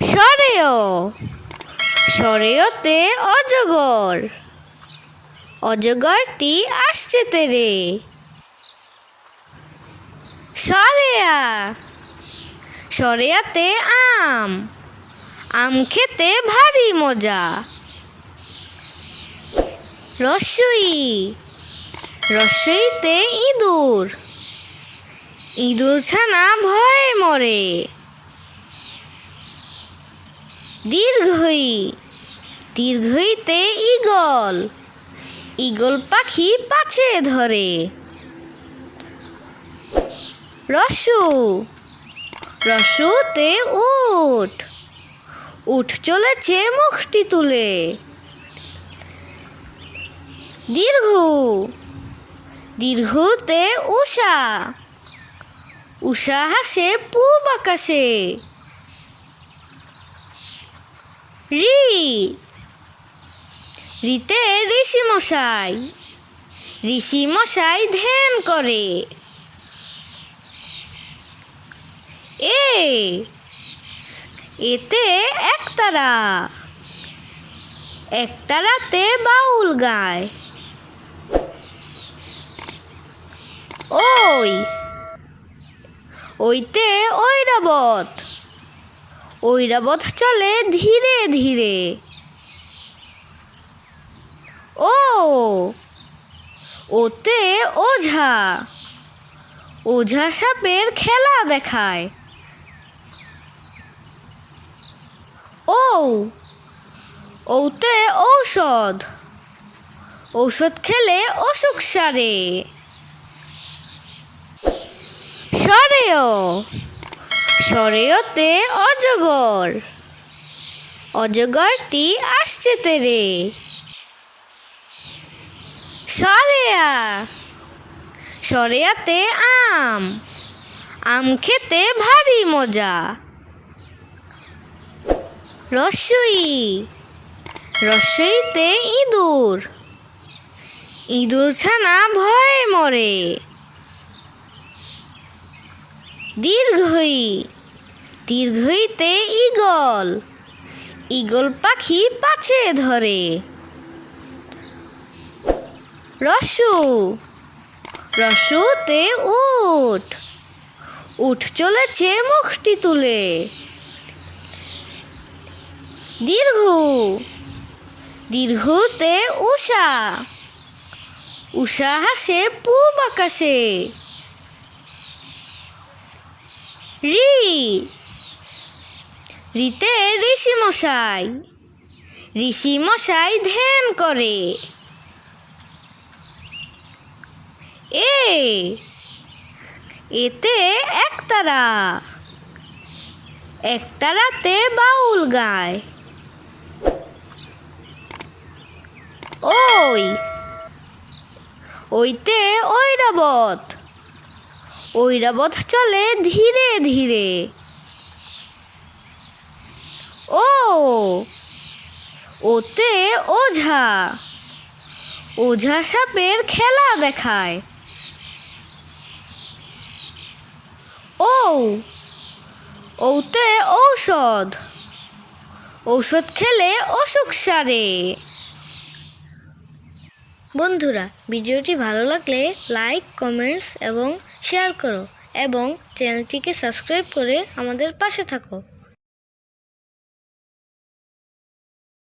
সরেও সরেওতে অজগর অজগরটি আসছে তেরে। সরেয়া সরেয়াতে আম আম খেতে ভারী মজা। রসই রসইতে ইঁদুর। ইঁদুর ছানা ভয়ে মরে। দীর্ঘই, দীর্ঘইতে ঈগল। ঈগল পাখি পাছে ধরে। রসু, রসুতে উঠ। উঠ চলেছে মুখটি তুলে। দীর্ঘ দীর্ঘতে উষা। উষা হাসে, পূব আকাশে। রি। রিতে ঋষি মশাই ঋষি মশাই ধ্যান করে। এ। এতে একতারা। একতারাতে বাউল গায়। ওই। ওইতে ঐরাবত। ঐরাবত চলে ধীরে ধীরে। ও, ওতে ওঝা। ওঝা সাপের খেলা দেখায়। ও, ওতে ঔষধ। ঔষধ খেলে অসুখ সারে। সরেওতে অজগর। অজগরটি আসছে তেরে। সরেয়া, সরেয়াতে আম। আম খেতে ভারী মজা। রসই, রসইতে ইঁদুর। ইঁদুর ছানা ভয়ে মরে। দীর্ঘই, দীর্ঘইতে ঈগল ঈগল পাখি পাছে ধরে। রসু, রসুতে উঠ উঠ চলেছে মুখটি তুলে। দীর্ঘ, দীর্ঘতে উষা উষা হাসে পূব আকাশে। রি। রিতে ঋষি মশাই ঋষি মশাই ধ্যান করে। এ, এতে একতারা। একতারাতে বাউল গায়। ওই, ওইতে ঐরাবত। ঐরাবত চলে ধীরে ধীরে। ও, ওতে ওঝা। ওঝা সাপের খেলা দেখায়। ও, ওতে ঔষধ। ঔষধ খেলে অসুখ সারে। বন্ধুরা, ভিডিওটি ভালো লাগলে লাইক, কমেন্টস এবং শেয়ার করো এবং চ্যানেলটিকে সাবস্ক্রাইব করে আমাদের পাশে থাকো।